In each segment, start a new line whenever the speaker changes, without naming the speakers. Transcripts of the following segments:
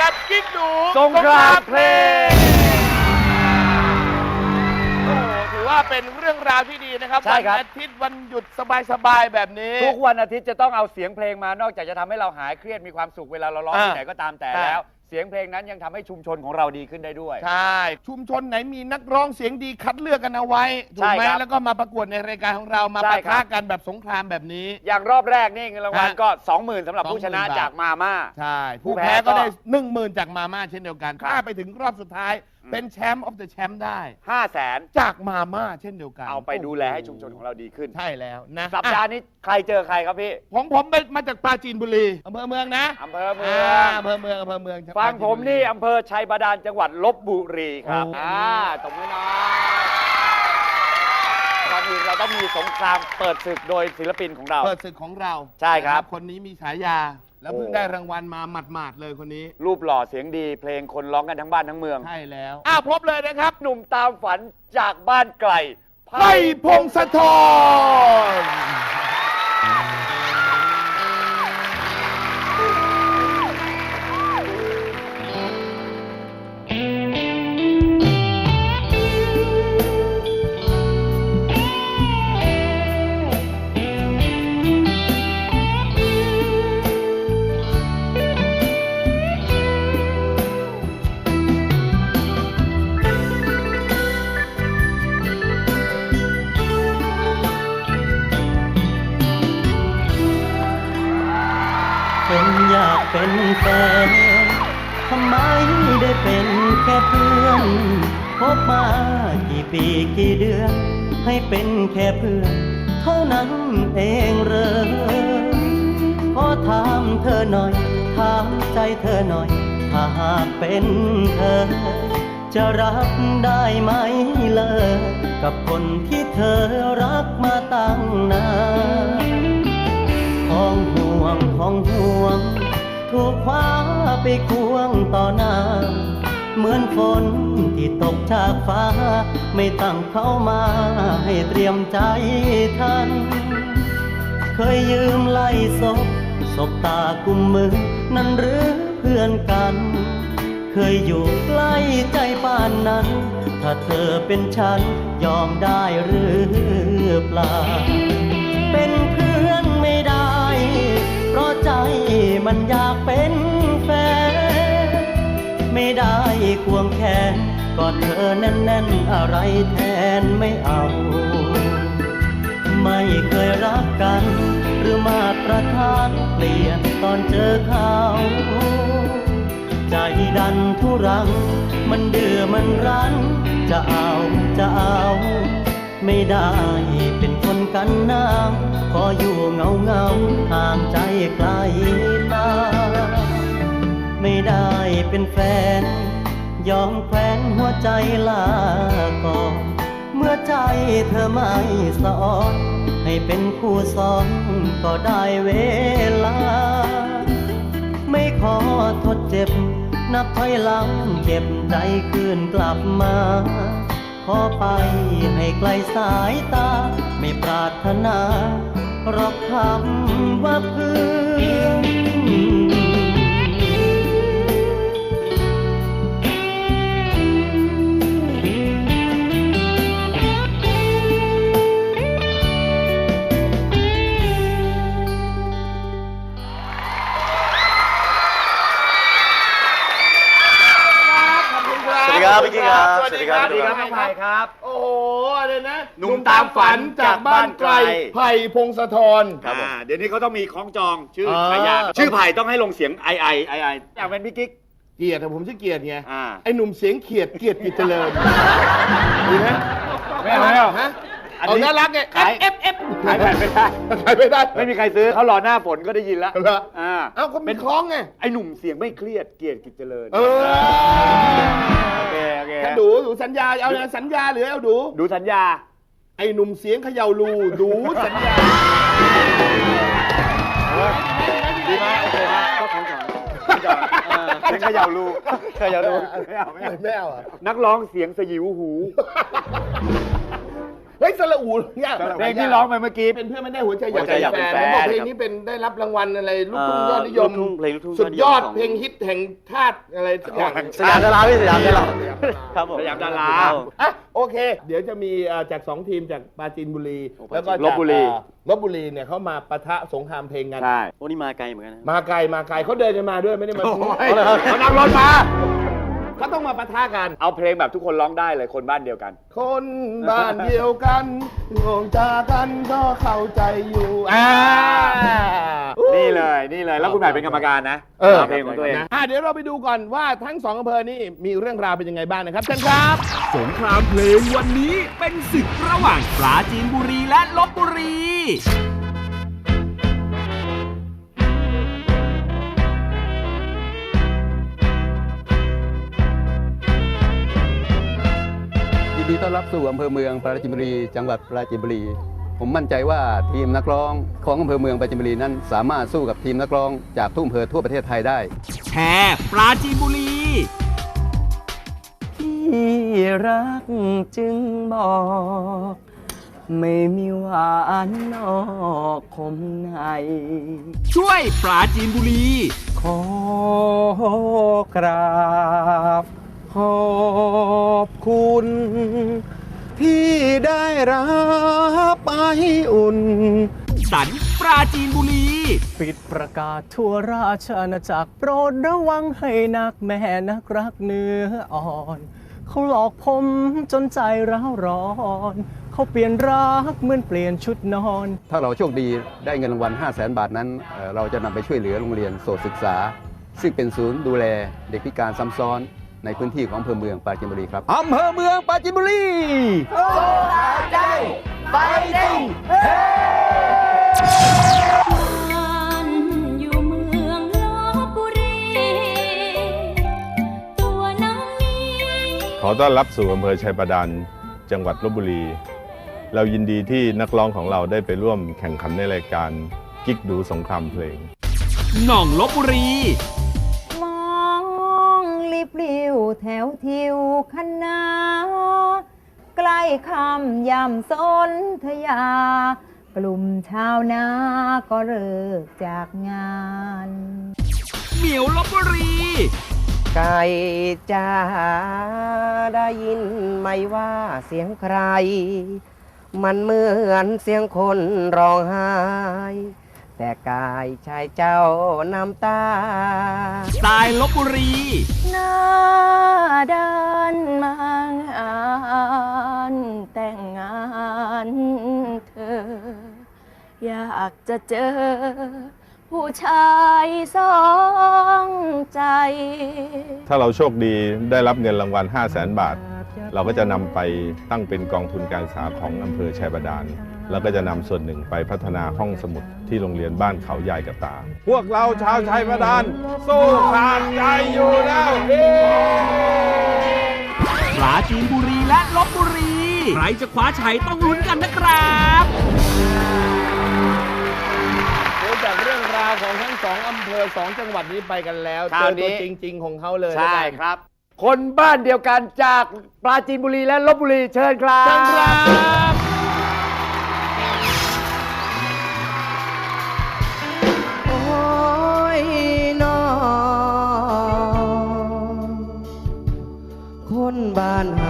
กับกิ๊กดู
สงครามเพลง
โอ้โหถือว่าเป็นเรื่องราวที่ดีนะครับ
ใช่ครับ
วันอาทิตย์วันหยุดสบายๆแบบนี้
ทุกวันอาทิตย์จะต้องเอาเสียงเพลงมานอกจากจะทำให้เราหายเครียดมีความสุขเวลาเราร้อง
อ่า
ที่ไหนก็ตามแต่
ใช่
แล้วเสียงเพลงนั้นยังทำให้ชุมชนของเราดีขึ้นได้ด้วย
ใช่ ชุมชนไหนมีนักร้องเสียงดีคัดเลือกกันเอาไว้ถูกไหม
ใช่ครับ
แล้วก็มาประกวดในรายการของเรามา
ใช่
ปะ
ครั
ทะ
บ
กันแบบสงครามแบบนี้
อย่างรอบแรกนี่เงินรางวัล
ฮะ
ก็ 20,000สำหรับผู้ชนะ
20,000บาท
จากมาม่า
ใช่
ผู้
ผู้
แพ้
แพ้
ก็
ก็ได้หนึ่งหมื่นจากมาม่าเช่นเดียวกัน
ครับ
ถ้าไปถึงรอบสุดท้าย เป็นแชมป์ออฟเดอะแชมป์ได้
5 0 0แสน
จากมาม่าเช่นเดียวกัน
เอาไปดูแลให้ชุมชนของเราดีขึ้น
ใช่แล้วนะ
สัปดาห์นี้ใครเจอใครครับพี่
ของผมเป็นมาจากปราจีนบุรีอำเภอเมืองนะ
อำเภอเมื
อ่า
อง
อำเภอเมืองอำเภอเมือง
ฟังผมนี่
ปราจีบุรี
อำเภอชัยบาดาลจังหวัดลบบุรีครับ
โอ้
อ่าตบมือหน่อยก่อนอื่นเราต้องมีสงครามเปิดศึกโดยศิลปินของเรา
เปิดศึกของเรา
ใช่ครับ
นะคนนี้มีฉายา แล้วเพิ่ง
โอ้
ได้รางวัลมาหมาดๆเลยคนนี้
รูปหล่อเสียงดีเพลงคนร้องกันทั้งบ้านทั้งเมือง
ใช่แล้วอ้าวพบเลยนะครับ
หนุ่มตามฝันจากบ้านไกล
ไพ่พงศธร
อยากเป็นแฟนทำไมได้เป็นแค่เพื่อน พบมากี่ปีกี่เดือน ให้เป็นแค่เพื่อน เท่านั้นเองเหรอขอถามเธอหน่อยถามใจเธอหน่อย ถ้าหากเป็นเธอ จะรับได้ไหมเลยกับคนที่เธอรักมา ไปควงต่อหน้า เหมือนฝนที่ตกจากฟ้า ไม่ตั้งเข้ามาให้เตรียมใจทัน เคยยืมไล่ศพศพตากุมมือ นั่นหรือเพื่อนกัน เคยอยู่ใกล้ใจป่านนั้น ถ้าเธอเป็นฉันยอมได้หรือเปล่า เป็นเพื่อนไม่ได้ เพราะใจมันอยากเป็นแฟน ไม่ได้ควงแขนกอดเธอแน่นๆ อะไรแทนไม่เอา ไม่เคยรักกัน หรือมาตรฐานเปลี่ยนตอนเจอเขาใจดันทุรัง มันเดือมันรั้น จะเอาจะเอา ไม่ได้เป็นคนกันนาวขออยู่เงาเงาห่างใจไกลตา ไม่ได้เป็นแฟน ยอมแควนหัวใจลาก่อนเมื่อใจเธอไม่สอนให้เป็นคู่สอนก็ได้เวลา ไม่ขอทดเจ็บ นับถอยหลังเก็บใจคืนกลับมา ขอไปให้ไกลสายตา ไม่ปรารถนา รอกคำว่าเพื่อน
ครับ
สวัสดีครับพี่กิ๊กครับ
สวัสดีครับ
สวัสดีครับ
น้องไผ่ครับ
โอ้โหอะไรนะ
หนุ่มตามฝันจากบ้านไกล
ไผ่พงศธร
ครับผม
อ่าเดี๋ยวนี้เขาต้องมีคล้องจองชื่อ
อ่า
ฉายาชื่อไผ่ต้องให้ลงเสียงไอไอไอไออยากเป็นพี่กิ๊ก
เกียรติอะผมชื่อเกียรติไง
อ่า
ไอ้หนุ่มเสียงเขียดเกียรติกิจเจริญดีไหม
ไม่เอาไม่เอา
ฮะ
อัน
เอา
นี้
น่ารักไง
ขาย
เอฟเอฟ
ขายแผ่นไม่ได้
ขายไม่ได้
ไม่มีใครซื้อเขารอหน้าฝนก็ได้ยินแล้ว
เหรอ
อ่า
เอ้าก็เป็นคล้องไง
ไอหนุ่มเสียงไม่เครียดเกียรติกิจเจริญ
เออ
โอเคโอเค
ถ้าดูดูสัญญาเอาเนี่ยสัญญาหรือเอาดู
ดูสัญญา
ไอ้หนุ่มเสียงเขย่ารูดูสัญญา
ดีไหมโอเคไหมก็ของจองของจองเออเป็นเขย่ารูเขย่ารูไม่เอาไม่เอา
ไม่เอาอะ
นักร้องเสียงสยิวหู
ฮ้ยสระอูยาก
เพลงที่ร้องไปเมื่อกี้
เป็นเพื่อนไม่ได้หัวใจอยาก
หัวใจอยาก
เป็
เป็นน
แฟน
แฟน
เขาบอกเพลงนี้เป็นได้รับรางวัลอะไรลูกทุ่งยอดนิยม
ลูกทุ่งเพลงลูกทุ่ง
สุดยอด
ยอดนิยมของ
เพลงฮิตแห่งชาติอะไรสักอย่าง
สยามดาราพี่สยามดารา
สยามดารา
ครับผม
สยามดารา
อะโอเค เดี๋ยวจะมีเอ่อจากสองทีมจากปราจีนบุรี
โอ้
แล้วก็
ปราจีน
จาก
ลพบุรี
เอ่อลบบุรีเนี่ยเขามาปะทะสงครามเพลงกัน
ใช่
โอ้นี่มาไกลเหมือนกันนะ
มาไกลมาไกลเขาเดินกันมาด้วยไม่ได้มา
โอ้ย
เขา
เขานั่งรถมา
เขาต้องมาปะทะกัน
เอาเพลงแบบทุกคนร้องได้เลยคนบ้านเดียวกัน
คนบ้านเดียวกันงงจากกันก็เข้าใจอยู่อ่า
นี่เลยนี่เลยแล้วคุณใหม่เป็นกรรมการนะ
เออ
เอาเพลงของตัวเอง
นะอะเดี๋ยวเราไปดูก่อนว่าทั้งสองอำเภอนี่มีเรื่องราวเป็นยังไงบ้างนะครับเชิญครับ
สงครามเพลงวันนี้เป็นศึกระหว่างปราจีนบุรีและลบบุรี
รับสู่อำเภอเมืองปราจีนบุรี จังหวัดปราจีนบุรี ผมมั่นใจว่าทีมนักร้องของอำเภอเมืองปราจีนบุรีนั้น สามารถสู้กับทีมนักร้องจากทุกอำเภอทั่วประเทศไทยได้
แชร์ปราจีนบุรี
ที่รักจึงบอก ไม่มีหวานนอกคมใน
ช่วยปราจีนบุรี
ขอกรา รับไออุ่น
สันปราจีนบุรี
ปิดประกาศทั่วราชอาณาจักรโปรดระวังให้นักแม่นักรักเนื้ออ่อนเขาหลอกผมจนใจร้าวร้อน เขาเปลี่ยนรักเหมือนเปลี่ยนชุดนอน
ถ้าเราโชคดีได้เงินรางวัล 5 0 0แสนบาทนั้นเอ่อเราจะนำไปช่วยเหลือโรงเรียนโสตศึกษา ซึ่งเป็นศูนย์ดูแลเด็กพิการซ้ำซ้อน ในพื้นที่ของอำเภอเมืองปราจีนบุรีครับอำเภอเมืองปราจีนบุรี
บ้านอยู่เมืองลบบุรีตัวน้ำนี้
ขอต้อนรับสู่อำเภอชัยบาดาลจังหวัดลบบุรี เรายินดีที่นักร้องของเราได้ไปร่วมแข่งขันในรายการกิ๊กดูสงครามเพลง
หน่องลบบุรี
มองลิบลิว แถวทิวคณะใกล้คำยำสนธยา กลุ่มชาวนาก็เลิกจากงาน
เหมียวลบบุรี
ไก่จ้าได้ยินไหมว่าเสียงใคร มันเหมือนเสียงคนร้องไห้ แต่กายชายเจ้าน้ำตา
สายลบบุรี
หน้าด้านมางานแต่งงานเธอ อยากจะเจอ ผู้ชายสองใจ
ถ้าเราโชคดีได้รับเงินรางวัล 5 0 0แสนบาท เราก็จะนำไปตั้งเป็นกองทุนการศึกษาของอำเภอชัยบาดาลแล้วก็จะนำส่วนหนึ่งไปพัฒนาห้องสมุดที่โรงเรียนบ้านเขาใหญ่กับตา พวกเราชาวชัยบาดาลสู้ขาดใจอยู่แล้วเฮ้
ปราจีนบุรีและลบบุรี ใครจะคว้าชัยต้องลุ้นกันนะครับ
ดูจากเรื่องราวของทั้งสองอำเภอสองจังหวัดนี้ไปกันแล้ว
ครา
เจ
ว
อ
นี้
ตัวจริง ๆ ของเขาเลย
ใช่
แล้วกัน
ครับ คนบ้านเดียวกันจากปราจีนบุรีและลบบุรีเชิญครับ
บ
โอ้ยนอคนบ้านเฮ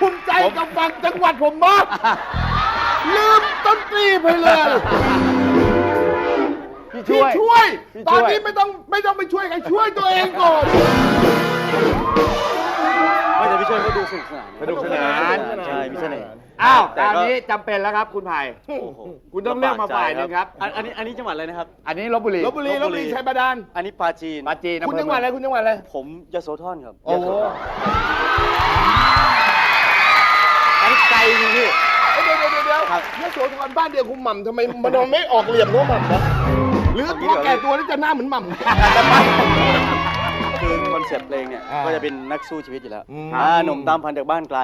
ภูมิใจกับฝั่งจังหวัดผมมาก ลืมต้นตรีไปเลย
พี่
พี่
ช่วย
ช่วย
พี่ช่วย
ตอนนี้ไม่ต้องไม่ต้องไปช่วยใครช่วยตัวเองก่อน
ไม่แต่พี่ช่วยเขาดูสนุกสนาน
สนุกสนาน
ใช่มีเสน่ห์
อ้าว
แต่
ตาม
ก็
นี้จำเป็นแล้วครับคุณไผ่
โอ้โห
คุณต้องเลือกมาฝ่ายหนึ่งครับ
อันอันนี้อันนี้จังหวัดอะไรนะครับ
อันนี้ลบบุรี
ลบบุรีลบบุรีชัยบาดาล
อันนี้ปราจีน
ปราจีน
คุณจังหวัดอะไรคุณจังหวัดอะไร
ผมยโสธรครับ
โอ้โห
อันนี้ไกลจริงพี่
เดี๋ยวเดี๋ยวเดี๋ยวเดี๋ยวเนี่ยโสธรบ้านเดียวคุณหม่ำทำไมมันไม่ออกเหลี่ยมว่าหม่ำนะหรือพอแก่ตัวแล้วจะหน้าเหมือนหม่ำ
คือคอนเซ็ปต์เพลงเนี่ย
อ่า
ก็จะเป็นนักสู้ชีวิตอยู่แล้ว
อืม
อ่าหนุ่มตามพันจากบ้านไกล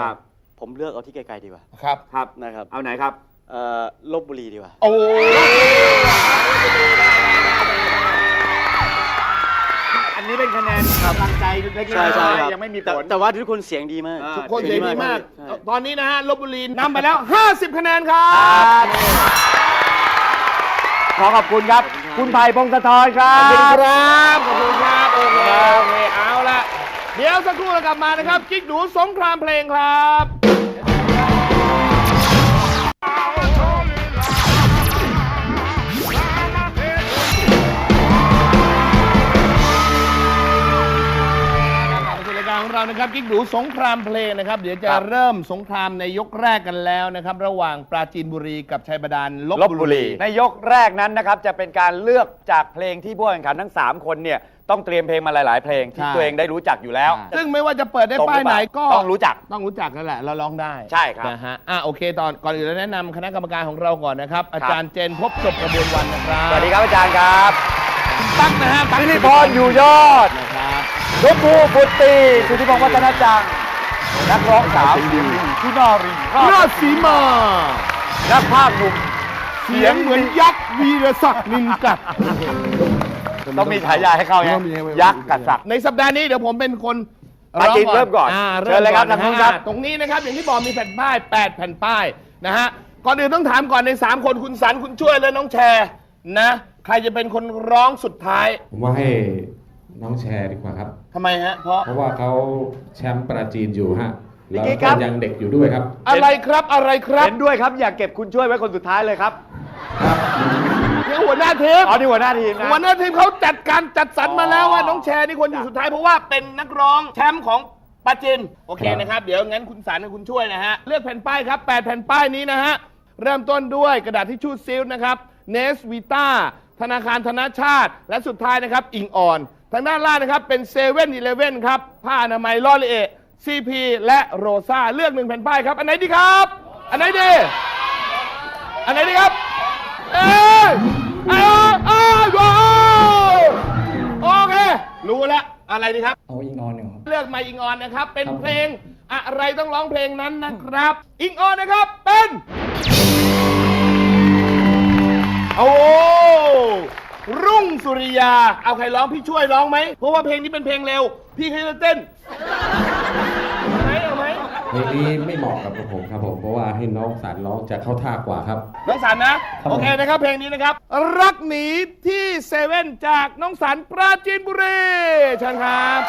ครับ
ผมเลือกเอาที่ไกลๆดีกว่า
ครับ
ครับ นะครับ
เอาไหนครับ
เอ่อลบบุรีดีกว่า
โอ้
อั นนี้เป็นคะแนนกำลังใจเล็กๆ
ใช่ใช่ครับ
ยังไม่มีผ
แต่
ล
แต่ว่าทุกคนเสียงดีมาก
อ่า
ทุกคนเสียงดีมาก
ใช่
ตอนนี้นะฮะลบบุรีนำไปแล้ว 50 คะแนนครับ
ขอขอบคุณครับ คุณไผ่พงศธรครั
ขอบคุณ
บ
ครับ ขอบคุณครับ โอเค โอเค เอาละ เดี๋ยวสักครู่เรากลับมานะครับ กิ๊กหนูสงครามเพลงครับ ของเรานะครับกิ๊กดูสงครามเพลงนะครับ เดี๋ยวจะ
ครับ
เริ่มสงครามในยกแรกกันแล้วนะครับ ระหว่างปราจีนบุรีกับชัยบาดาลลบ
ลบ
บุ
บุ
รี
รี ในยกแรกนั้นนะครับจะเป็นการเลือกจากเพลงที่ผู้แข่งขันทั้ง 3 คนเนี่ยต้องเตรียมเพลงมาหลาย ๆ เพลงที่
ใช่
ตัวเองได้รู้จักอยู่แล้ว
ซึ่งไม่ว่าจะเปิดได้
ตรงหรือ
ป้ายไหนก็
เปล่าต้องรู้จัก
ต้องรู้จักนั่นแหละ เราร้องได้
ใช่ครับ
นะฮะอะโอเคตอนก่อนอื่นเราแนะนำคณะกรรมการของเราก่อนนะครับ อาจารย์เจนพบจบกระบวนวันนะครับ
สวัสดีครับอาจารย์ครับ
ตั้งนะฮะตั้ง
พิธิพรอยู่ยอด
นะครับ
ชมพูบุตรีสุทธิพงศ์วัฒนจัง นักร้องสาวเสียงดีที่นอรีรอ
รา
ด
ชสีมา
นักภาคหนุ่ม
เสียงเหมือนยักษ์วีรศักดิ์นินกัด
ต้องมีฉายาให้เขาเนี่ยยักษ์กับศักดิ์
ในสัปดาห์นี้เดี๋ยวผมเป็นคน
ปาจีนเริ่มก่อน
อ่า
เชิญเลยครับ
ก่อน
ทางนู้นครับ
อ่าตรงนี้นะครับอย่างที่บอกมีแผ่นป้าย 8 แผ่นป้ายนะฮะ ก่อนอื่นต้องถามก่อนใน 3 คนคุณสันคุณช่วยและน้องแชร์นะ ใครจะเป็นคนร้องสุดท้าย
ผมว่าให้ น้องแชร์ดีกว่าครับ
ทำไมฮะ เพราะ
เพราะว่าเขาแชมป์ปราจีนอยู่ฮะ
พี่
แล้ว
กิ๊กค
ก็
รับ
ยังเด็กอยู่ด้วยครับ
อะไรครับอะไรครับ
เห็นด้วยครับอยากเก็บคุณช่วยไว้คนสุดท้ายเลยครับ
นี่หัวหน้าทีม
อ๋อนี่หัวหน้าทีมนะ
หัวหน้าทีมเขาจัดการจัดสรรมาแล้วว่า
อ๋อ
น้องแชร์นี่ควรอยู่สุดท้ายเพราะว่าเป็นนักร้องแชมป์ของปาจินโอเค
ครับ
นะครับ เดี๋ยวงั้นคุณสารกับคุณช่วยนะฮะ เลือกแผ่นป้ายครับ 8 แผ่นป้ายนี้นะฮะ เริ่มต้นด้วยกระดาษทิชชู่ซิลนะครับเนสวิต้าธนาคารธนชาติและสุดท้ายนะครับอิงออน ทางด้านล่างนะครับเป็นเซเว่นอีเลฟเว่นครับ ผ้าอนามัยลอรีเอซีพีและโรซาเลือกหนึ่งแผ่นป้ายครับ อันไหนดีครับ อันไหนดี อันไหนดีครับ เอ้ยเอ้ยเอ้ยว้าวโอเค รู้แล้วอะไรดีครับ
เอาอิงออนหนึ่งครับ
เลือกมาอิงออนนะครับ เป็น
ครับ
เพลงอะไรต้องร้องเพลงนั้นนะครับ อิงออนนะครับ เป็น โอ้ รุ่งสุริยา เอาใครร้องพี่ช่วยร้องไหม เพราะว่าเพลงนี้เป็นเพลงเร็ว พี่เคยจะเต้นเอาไหมเอาไหม
เพลงนี้ไม่เหมาะกับผมครับผม เพราะว่าให้น้องสารร้องจะเข้าท่ากว่าครับ
น้องสันนะ โอเคนะครับเพลงนี้นะครับ รักหนีที่เซเว่นจากน้องสันปราจีนบุรีเชิญครับ